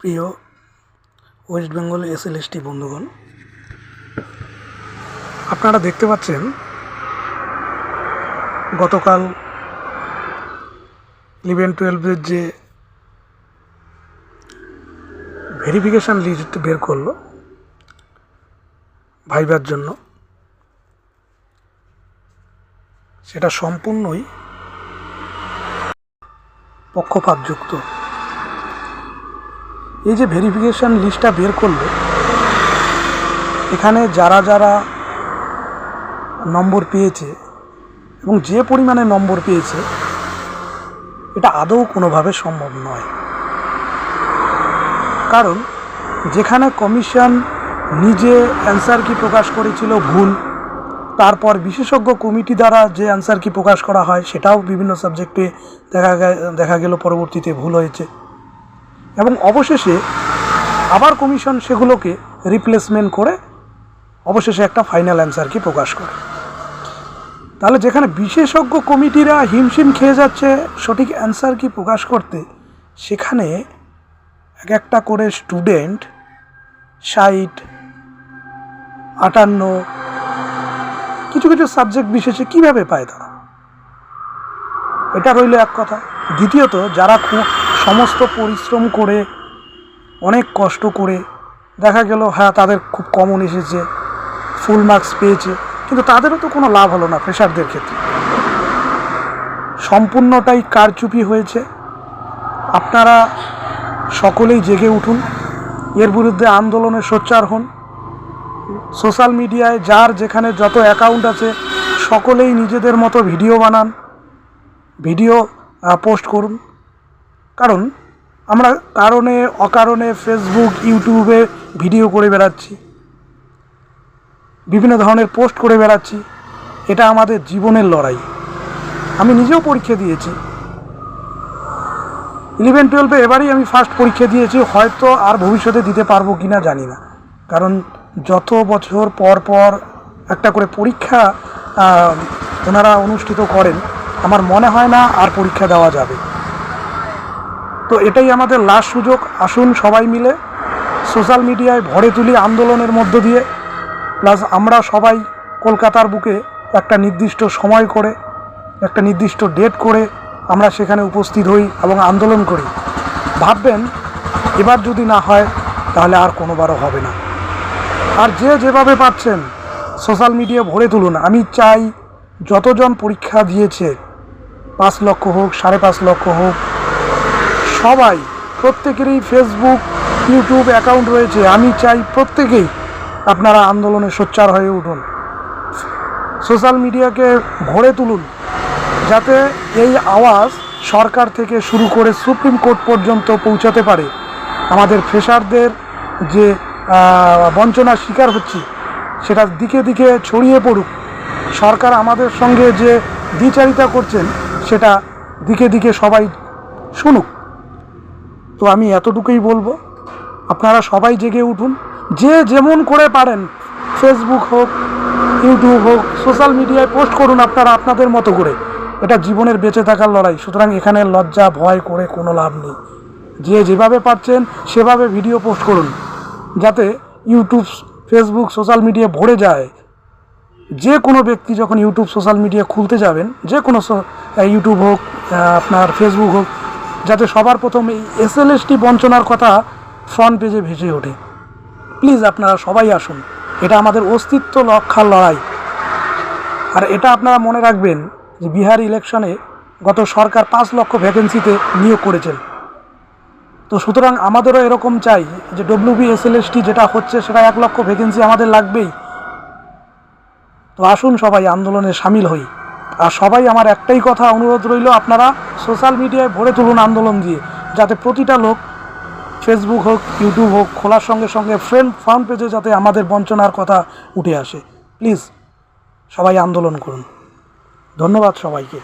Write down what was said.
প্রিয় ওয়েস্ট বেঙ্গল এসএলএসটি বন্ধুগণ, আপনারা দেখতে পাচ্ছেন গতকাল ইলেভেন টুয়েলভের যে ভেরিফিকেশান লিস্ট বের করল ভাইবার জন্য, সেটা সম্পূর্ণই পক্ষপাতযুক্ত। এই যে ভেরিফিকেশান লিস্টটা বের করল, এখানে যারা যারা নম্বর পেয়েছে এবং যে পরিমাণে নম্বর পেয়েছে, এটা আদৌ কোনোভাবে সম্ভব নয়। কারণ যেখানে কমিশন নিজে অ্যান্সার কি প্রকাশ করেছিল ভুল, তারপর বিশেষজ্ঞ কমিটি দ্বারা যে অ্যান্সার কি প্রকাশ করা হয়, সেটাও বিভিন্ন সাবজেক্টে দেখা দেখা গেল পরবর্তীতে ভুল হয়েছে। এবং অবশেষে আবার কমিশন সেগুলোকে রিপ্লেসমেন্ট করে অবশেষে একটা ফাইনাল অ্যান্সার কি প্রকাশ করে। তাহলে যেখানে বিশেষজ্ঞ কমিটিরা হিমশিম খেয়ে যাচ্ছে, সঠিক অ্যান্সার কি প্রকাশ করতে, সেখানে এক একটা করে স্টুডেন্ট ষাট, আটান্ন, কিছু কিছু সাবজেক্ট বিশেষে কীভাবে পায় তারা? এটা রইল এক কথা। দ্বিতীয়ত, যারা খুব সমস্ত পরিশ্রম করে, অনেক কষ্ট করে, দেখা গেল হ্যাঁ তাদের খুব কমন এসেছে ফুল মার্কস পেয়েছে, কিন্তু তাদেরও তো কোনো লাভ হলো না ফ্রেশারদের ক্ষেত্রে। সম্পূর্ণটাই কারচুপি হয়েছে। আপনারা সকলেই জেগে উঠুন, এর বিরুদ্ধে আন্দোলনে সোচ্চার হন। সোশ্যাল মিডিয়ায় যার যেখানে যত অ্যাকাউন্ট আছে, সকলেই নিজেদের মতো ভিডিও বানান, ভিডিও পোস্ট করুন। কারণ আমরা কারণে, অকারণে ফেসবুক ইউটিউবে ভিডিও করে বেড়াচ্ছি। বিভিন্ন ধরনের পোস্ট করে বেড়াচ্ছি। এটা আমাদের জীবনের লড়াই। আমি নিজেও পরীক্ষা দিয়েছি। ইলেভেন টুয়েলভে এবারেই আমি ফার্স্ট পরীক্ষা দিয়েছি, হয়তো আর ভবিষ্যতে দিতে পারব কি না জানি না। কারণ যত বছর পর পর একটা করে পরীক্ষা ওনারা অনুষ্ঠিত করেন, আমার মনে হয় না আর পরীক্ষা দেওয়া যাবে। তো এটাই আমাদের লাস্ট সুযোগ। আসুন সবাই মিলে সোশ্যাল মিডিয়ায় ভরে তুলি আন্দোলনের মধ্য দিয়ে। প্লাস আমরা সবাই কলকাতার বুকে একটা নির্দিষ্ট সময় করে, একটা নির্দিষ্ট ডেট করে আমরা সেখানে উপস্থিত হই এবং আন্দোলন করি। ভাববেন, এবার যদি না হয়, তাহলে আর কোনোবারও হবে না। আর যে যেভাবে পাচ্ছেন সোশ্যাল মিডিয়া ভরে তুলুন। আমি চাই যতজন পরীক্ষা দিয়েছে, পাঁচ লক্ষ হোক, সাড়ে পাঁচ লক্ষ হোক সবাই, প্রত্যেকেরই ফেসবুক ইউটিউব অ্যাকাউন্ট রয়েছে। আমি চাই প্রত্যেকেই আপনারা আন্দোলনে সোচ্চার হয়ে উঠুন। সোশ্যাল মিডিয়াকে ভরে তুলুন, যাতে এই আওয়াজ সরকার থেকে শুরু করে সুপ্রিম কোর্ট পর্যন্ত পৌঁছাতে পারে। আমাদের ফ্রেশারদের যে বঞ্চনার শিকার হচ্ছি, সেটা দিকে দিকে ছড়িয়ে পড়ুক। সরকার আমাদের সঙ্গে যে দ্বিচারিতা করছেন, সেটা দিকে দিকে সবাই শুনুক। তো আমি এতটুকুই বলব, আপনারা সবাই জেগে উঠুন, যে যেমন করে পারেন ফেসবুক হোক ইউটিউব হোক সোশ্যাল মিডিয়ায় পোস্ট করুন আপনারা আপনাদের মতো করে। এটা জীবনের বেঁচে থাকার লড়াই, সুতরাং এখানে লজ্জা, ভয় করে কোনো লাভ নেই। যে যেভাবে পাচ্ছেন সেভাবে ভিডিও পোস্ট করুন, যাতে ইউটিউব ফেসবুক সোশ্যাল মিডিয়া ভরে যায়। যে কোনো ব্যক্তি যখন ইউটিউব সোশ্যাল মিডিয়া খুলতে যাবেন, যে কোনো ইউটিউব হোক আপনার ফেসবুক হোক যাতে সবার প্রথম এই এসএলএসটি বঞ্চনার কথা ফ্রন্ট পেজে ভেসে ওঠে। প্লিজ আপনারা সবাই আসুন। এটা আমাদের অস্তিত্ব রক্ষার লড়াই। আর এটা আপনারা মনে রাখবেন যে বিহার ইলেকশনে গত সরকার পাঁচ লক্ষ ভ্যাকেন্সিতে নিয়োগ করেছেন। তো সুতরাং আমাদেরও এরকম চাই যে ডব্লিউবি এসএলএসটি যেটা হচ্ছে সেটা এক লক্ষ ভ্যাকেন্সি আমাদের লাগবেই। তো আসুন সবাই আন্দোলনে সামিল হই। সবাই আমার একটাই কথা অনুরোধ রইল আপনারা সোশ্যাল মিডিয়ায় ভরে তুলুন আন্দোলন দিয়ে, যাতে প্রতিটা লোক ফেসবুক হোক ইউটিউব হোক, খোলার সঙ্গে সঙ্গে ফ্রেন্ড ফার্ম পেজে যাতে আমাদের বঞ্চনার কথা উঠে আসে। প্লিজ সবাই আন্দোলন করুন। ধন্যবাদ সবাইকে।